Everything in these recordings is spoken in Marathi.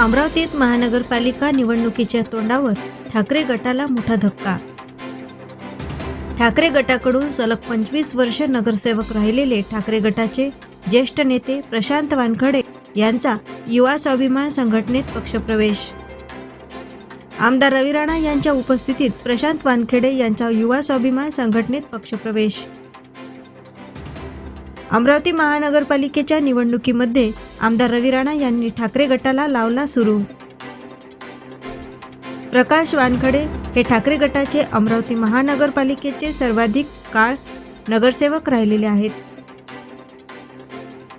अमरावतीत महानगरपालिका निवडणुकीच्या तोंडावर ठाकरे गटाला मोठा धक्का. ठाकरे गटाकडून सलग पंचवीस वर्ष नगरसेवक राहिलेले ठाकरे गटाचे ज्येष्ठ नेते प्रशांत वानखडे यांचा युवा स्वाभिमान संघटनेत पक्षप्रवेश. आमदार रवी राणा यांच्या उपस्थितीत प्रशांत वानखेडे यांचा युवा स्वाभिमान संघटनेत पक्षप्रवेश. अमरावती महानगरपालिकेच्या निवडणुकीमध्ये आमदार रवी राणा यांनी ठाकरे गटाला लावला सुरू. प्रकाश वानखडे हे ठाकरे गटाचे अमरावती महानगरपालिकेचे सर्वाधिक काळ नगरसेवक राहिलेले आहेत.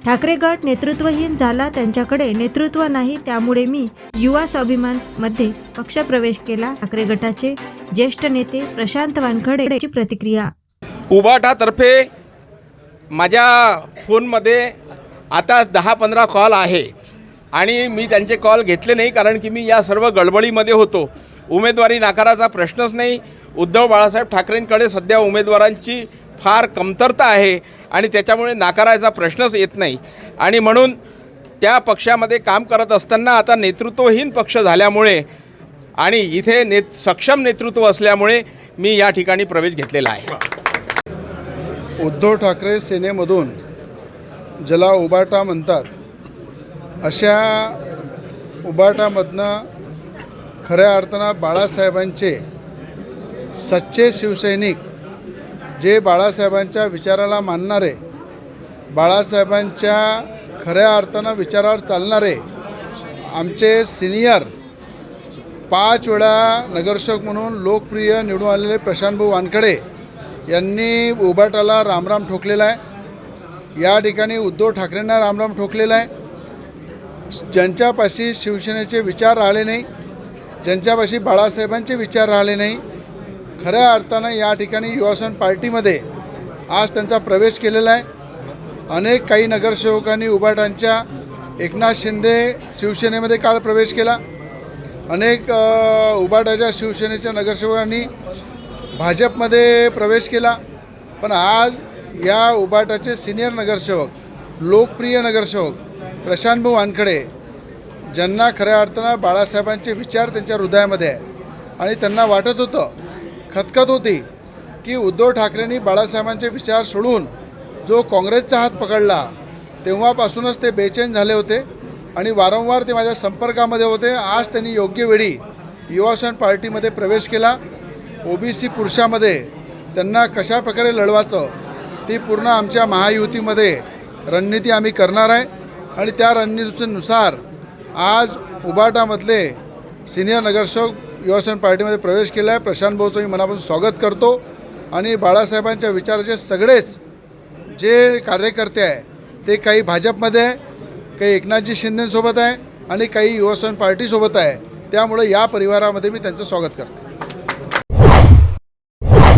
ठाकरे गट नेतृत्वहीन झाला त्यांच्याकडे नेतृत्व नाही त्यामुळे मी युवा स्वाभिमानमध्ये पक्षप्रवेश केला. ठाकरे गटाचे ज्येष्ठ नेते प्रशांत वानखडे यांची प्रतिक्रिया. उबाटातर्फे माझ्या फोनमध्ये आता दहा पंधरा कॉल आहे. आणि मी त्यांचे कॉल घेतले नाही कारण की मी या सर्व गडबडीमध्ये होतो. उमेदवारी नाकाराचा प्रश्नच नाही. उद्धव बाळासाहेब ठाकरेंकडे सध्या उमेदवारांची फार कमतरता आहे आणि त्याच्यामुळे नाकारायचा प्रश्नच येत नाही. आणि म्हणून त्या पक्षामध्ये काम करत असताना आता नेतृत्वहीन पक्ष झाल्यामुळे आणि इथे ने सक्षम नेतृत्व असल्यामुळे मी या ठिकाणी प्रवेश घेतलेला आहे. उद्धव ठाकरे सेनेमधून ज्याला उबाटा म्हणतात अशा उबाटामधनं खऱ्या अर्थानं बाळासाहेबांचे सच्चे शिवसैनिक जे बाळासाहेबांच्या विचाराला मानणारे बाळासाहेबांच्या खऱ्या अर्थानं विचारावर चालणारे आमचे सिनियर पाच वेळा नगरसेवक म्हणून लोकप्रिय निवडून आलेले प्रशांतभाऊ वानखडे यांनी उबाटाला रामराम ठोकलेला आहे. या ठिकाणी उद्धव ठाकरेंना रामराम ठोकलेला आहे. ज्यांच्यापाशी शिवसेनेचे विचार राहिले नाही ज्यांच्यापाशी बाळासाहेबांचे विचार राहिले नाही खऱ्या अर्थानं या ठिकाणी युवासन पार्टीमध्ये आज त्यांचा प्रवेश केलेला आहे. अनेक काही नगरसेवकांनी उबाटांच्या एकनाथ शिंदे शिवसेनेमध्ये काल प्रवेश केला. अनेक उबाटाच्या शिवसेनेच्या नगरसेवकांनी भाजपमध्ये प्रवेश केला. पण आज या उबाटाचे सिनियर नगरसेवक लोकप्रिय नगरसेवक प्रशांतभाऊ वानखडे ज्यांना खऱ्या अर्थानं बाळासाहेबांचे विचार त्यांच्या हृदयामध्ये आहे. आणि त्यांना वाटत होतं खतखत होती की उद्धव ठाकरेंनी बाळासाहेबांचे विचार सोडून जो काँग्रेसचा हात पकडला तेव्हापासूनच ते बेचैन झाले होते आणि वारंवार ते माझ्या संपर्कामध्ये होते. आज त्यांनी योग्य वेळी युवासन पार्टीमध्ये प्रवेश केला. ओबीसी पुरुषामध्ये त्यांना कशाप्रकारे लढवायचं ती पूर्ण आमच्या महायुतीमध्ये रणनीती आम्ही करणार आहे. आणि त्या रणनीतीनुसार आज उबाटामधले सिनियर नगरसेवक युवासन पार्टीमध्ये प्रवेश केला आहे प्रशांत भाऊचं मी मनापासून स्वागत करतो. आणि बाळासाहेबांच्या विचाराचे सगळेच जे कार्यकर्ते आहे ते काही भाजपमध्ये आहे काही एकनाथजी शिंदेसोबत आहे आणि काही युवासेन पार्टीसोबत आहे. त्यामुळे या परिवारामध्ये मी त्यांचं स्वागत करते.